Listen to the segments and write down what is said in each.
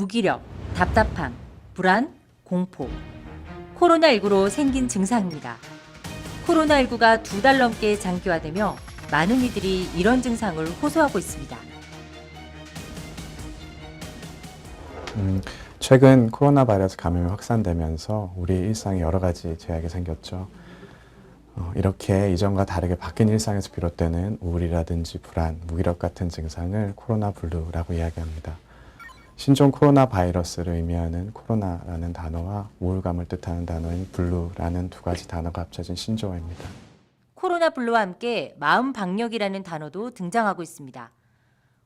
무기력, 답답함, 불안, 공포. 코로나19로 생긴 증상입니다. 코로나19가 두 달 넘게 장기화되며 많은 이들이 이런 증상을 호소하고 있습니다. 음, 최근 코로나 바이러스 감염이 확산되면서 우리 일상에 여러 가지 제약이 생겼죠. 어, 이렇게 이전과 다르게 바뀐 일상에서 비롯되는 우울이라든지 불안, 무기력 같은 증상을 코로나 블루라고 이야기합니다. 신종 코로나 바이러스를 의미하는 코로나라는 단어와 우울감을 뜻하는 단어인 블루라는 두 가지 단어가 합쳐진 신조어입니다. 코로나 블루와 함께 마음 박력이라는 단어도 등장하고 있습니다.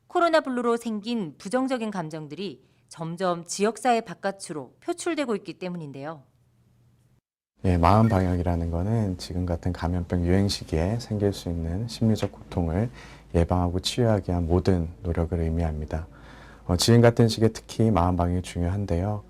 코로나 블루로 생긴 부정적인 감정들이 점점 지역사회 바깥으로 표출되고 있기 때문인데요. 예, 마음 방역이라는 거는 지금 같은 감염병 유행 시기에 생길 수 있는 심리적 고통을 예방하고 치유하기 위한 모든 노력을 의미합니다. 어, 지금 같은 시기에 특히 마음 방역이 중요한데요.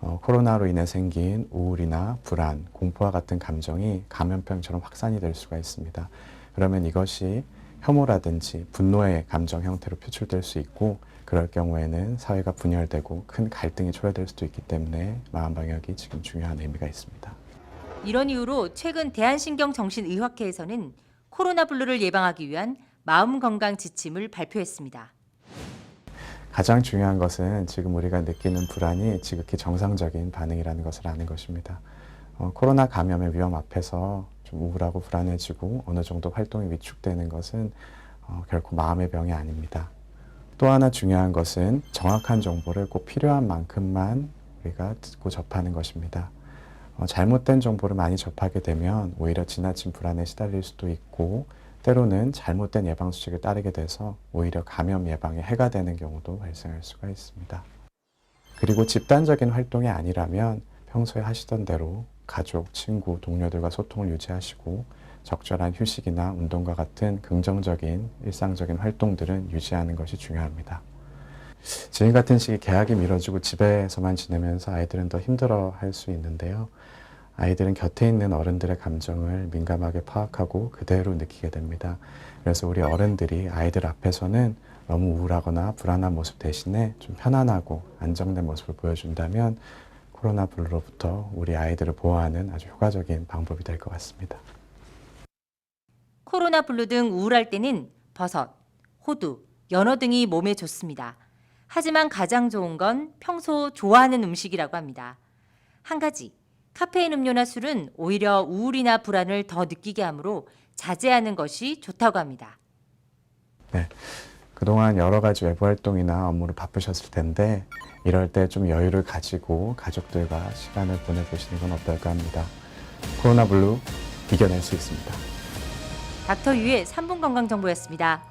어, 코로나로 인해 생긴 우울이나 불안, 공포와 같은 감정이 감염병처럼 확산이 될 수가 있습니다. 그러면 이것이 혐오라든지 분노의 감정 형태로 표출될 수 있고 그럴 경우에는 사회가 분열되고 큰 갈등이 초래될 수도 있기 때문에 마음 방역이 지금 중요한 의미가 있습니다. 이런 이유로 최근 대한신경정신의학회에서는 코로나 블루를 예방하기 위한 마음 건강 지침을 발표했습니다. 가장 중요한 것은 지금 우리가 느끼는 불안이 지극히 정상적인 반응이라는 것을 아는 것입니다. 어, 코로나 감염의 위험 앞에서 좀 우울하고 불안해지고 어느 정도 활동이 위축되는 것은 어, 결코 마음의 병이 아닙니다. 또 하나 중요한 것은 정확한 정보를 꼭 필요한 만큼만 우리가 듣고 접하는 것입니다. 어, 잘못된 정보를 많이 접하게 되면 오히려 지나친 불안에 시달릴 수도 있고 때로는 잘못된 예방 수칙을 따르게 돼서 오히려 감염 예방에 해가 되는 경우도 발생할 수가 있습니다. 그리고 집단적인 활동이 아니라면 평소에 하시던 대로 가족, 친구, 동료들과 소통을 유지하시고 적절한 휴식이나 운동과 같은 긍정적인 일상적인 활동들은 유지하는 것이 중요합니다. 지금 같은 시기 계약이 미뤄지고 집에서만 지내면서 아이들은 더 힘들어 할 수 있는데요. 아이들은 곁에 있는 어른들의 감정을 민감하게 파악하고 그대로 느끼게 됩니다. 그래서 우리 어른들이 아이들 앞에서는 너무 우울하거나 불안한 모습 대신에 좀 편안하고 안정된 모습을 보여준다면 코로나 블루로부터 우리 아이들을 보호하는 아주 효과적인 방법이 될 것 같습니다. 코로나 블루 등 우울할 때는 버섯, 호두, 연어 등이 몸에 좋습니다. 하지만 가장 좋은 건 평소 좋아하는 음식이라고 합니다. 한 가지, 카페인 음료나 술은 오히려 우울이나 불안을 더 느끼게 하므로 자제하는 것이 좋다고 합니다. 그동안 여러 가지 외부 활동이나 업무로 바쁘셨을 텐데 이럴 때 좀 여유를 가지고 가족들과 시간을 보내보시는 건 어떨까 합니다. 코로나 블루 이겨낼 수 있습니다. 닥터 유의 3분 건강 정보였습니다.